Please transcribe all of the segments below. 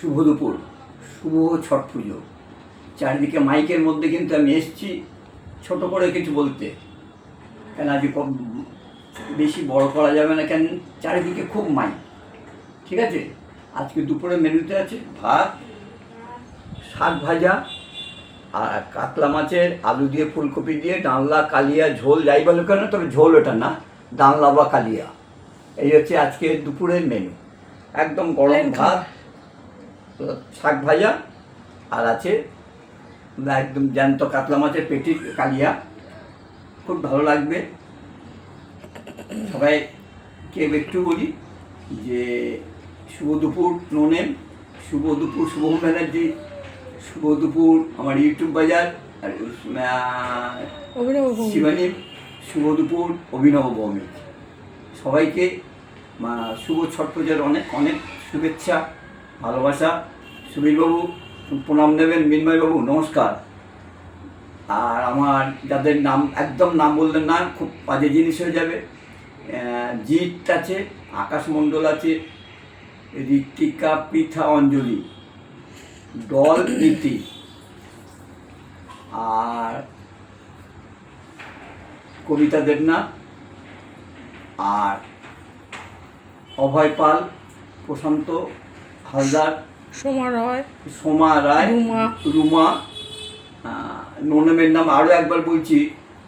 শুভ দুপুর শুভ ছট পুজো। চারিদিকে মাইকের মধ্যে কিন্তু আমি এসছি ছোট করে কিছু বলতে। কেন আজকে কম- বেশি বড় করা যাবে না কেন চারিদিকে খুব মাইক। ঠিক আছে? আজকে দুপুরে মেনুতে আছে ভাত শাক ভাজা আর কাতলা মাছের আলু দিয়ে ফুলকপি দিয়ে ডালনা কালিয়া ঝোল যাই বলো কেন তবে ঝোল ওটা না ডালনা বা কালিয়া। এই হচ্ছে আজকে দুপুরের মেনু। একদম গরম ভাত। শাক ভাজা আর আছে একদম জ্যান্ত কাতলা মাছের পেটি কালিয়া। খুব ভালো লাগবে। সবাইকে একটু বলি যে শুভ দুপুর নোনেম শুভ দুপুর শুভম ব্যানার্জি। শুভ দুপুর আমার ইউটিউব বাজার আর। শিবানী। শুভ দুপুর অভিনব ভৌমিক। সবাইকে শুভ ছট পূজার অনেক অনেক শুভেচ্ছা। ভালোবাসা, সুবীরবাবু, প্রণাম দেবেন মিন্ময়বাবু, নমস্কার। আর আমার যাদের নাম, একদম নাম বললেন না, খুব বাজে জিনিস হয়ে যাবে। জিৎ আছে আকাশ মণ্ডল আছে ঋতিকা পৃথা, অঞ্জলি। দল নীতি আর কবিতা দেবনাথ। আর অভয় পাল, প্রশান্ত হালদার সোমা রয় সোমা রায় রুমা। রুমা নোনেমের নাম আরও একবার বলছি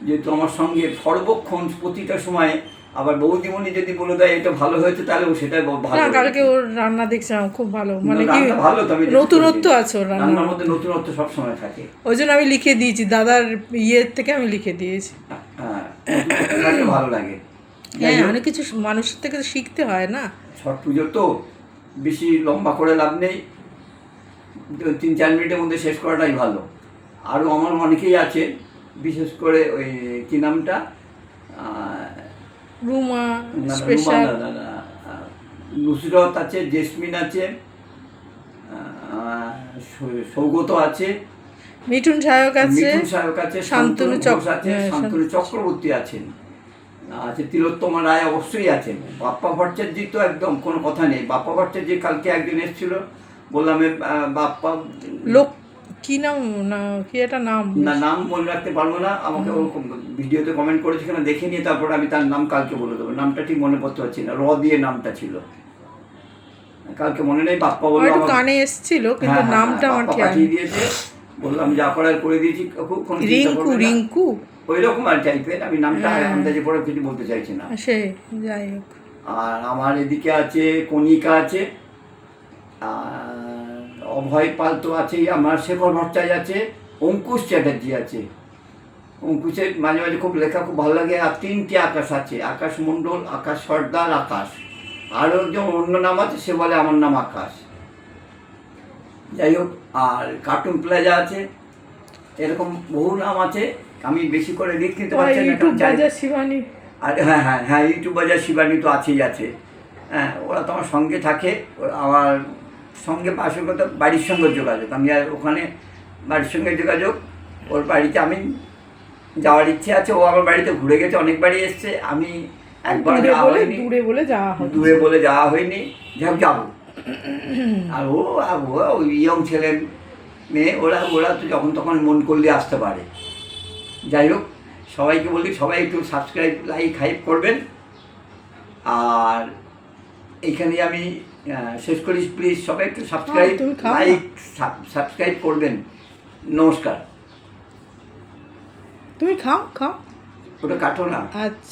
যেহেতু আমার সঙ্গে সর্বক্ষণ প্রতিটা সময় আবার বৌদিমণি যদি বলে দেয় এটা ভালো হয়েছে তাহলে ও সেটাই ভালো কালকে ওর রান্না দেখছিলাম খুব ভালো। মানে কি ভালো তো আমি নতুনত্ব আছে ওর রান্নার মধ্যে নতুনত্ব সবসময় থাকে। ওই জন্য আমি লিখে দিয়েছি দাদার ইয়ের থেকে আমি লিখে দিয়েছি। হ্যাঁ ভালো লাগে। হ্যাঁ অনেক কিছু মানুষের থেকে তো শিখতে হয় না। ছট পুজো তো বেশি লম্বা করে লাভ নেই। তিন চার মিনিটের মধ্যে শেষ করাটাই ভালো। আরও আমার অনেকেই আছে বিশেষ করে ওই কি নামটা? রুমা নুসরত আছে জেসমিন আছে সৌগত আছে। মিঠুন সায়ক আছে মিঠুন সায়ক আছে শান্তনু শান্তনু চক- আছে হ্যাঁ, শান্তনু চক্রবর্তী আছেন। আছে তিলোত্তমা রায় অবশ্যই আছেন। বাপ্পা ভট্টাচার্য তো একদম কোনো কথা নেই। বাপ্পা ভট্টাচার্য কালকে একজন এসেছিল। বললাম বাপ্পা লোক কি নাম না কি একটা নাম না নাম মনে রাখতে পারব না। আমাকে ও ভিডিওতে কমেন্ট করেছে কিনা দেখে নিয়ে তারপর আমি তার নাম কালকে বলে দেবো। নামটা ঠিক মনে পড়তে পারছি না। র দিয়ে নামটা ছিল। কালকে মনে নেই বাপ্পা বলল আমার- কানে এসেছিল কিন্তু হ্যাঁ, হ্যাঁ, নামটা হ্যাঁ, আমার পাঠিয়ে দিয়েছে। বললাম যা করার করে দিয়েছি। খুব রিঙ্কু রিঙ্কু? ওই রকম আর টাইপের আমি নামটা হ্যাঁ। আন্দাজে পরে কিছু বলতে চাইছি না। সে যাই হোক। আর আমার এদিকে আছে কণিকা আছে আর অভয় পাল তো আছেই। আমার শেখর ভট্টাচার্য আছে অঙ্কুশ চ্যাটার্জি আছে। অঙ্কুশের মাঝে মাঝে খুব লেখা খুব ভালো লাগে। আর তিনটে আকাশ আছে। আকাশ মণ্ডল আকাশ সর্দার আকাশ। আরও একজন অন্য নাম আছে সে বলে আমার নাম আকাশ। যাই হোক আর কার্টুন প্লাজা আছে। এরকম বহু নাম আছে। আমি বেশি করে লিখ নিতে পারছি না শিবানী। আর হ্যাঁ হ্যাঁ হ্যাঁ ইউটিউব বাজার শিবানী তো আছেই আছে। হ্যাঁ ওরা তো আমার সঙ্গে থাকে আমার সঙ্গে পাশের কথা বাড়ির সঙ্গে যোগাযোগ। আমি আর ওখানে বাড়ির সঙ্গে যোগাযোগ ওর বাড়িতে আমি যাওয়ার ইচ্ছে আছে ও আমার বাড়িতে ঘুরে গেছে অনেকবারই এসছে আমি একবার যাওয়া হয়নি। দূরে বলে যাওয়া দূরে বলে যাওয়া হয়নি যাক যাব। আর ও আর ও ওই ইয়ং ছেলে মেয়ে ওরা ওরা তো যখন তখন মন করলে আসতে পারে। যাই হোক সবাইকে বলি সবাই একটু সাবস্ক্রাইব লাইক হাইপ করবেন। আর এইখানে আমি শেষ করি প্লিজ সবাই একটু সাবস্ক্রাইব লাইক সাবস্ক্রাইব করবেন। নমস্কার। তুমি খাও খাও। ওটা কাটো না। আচ্ছা।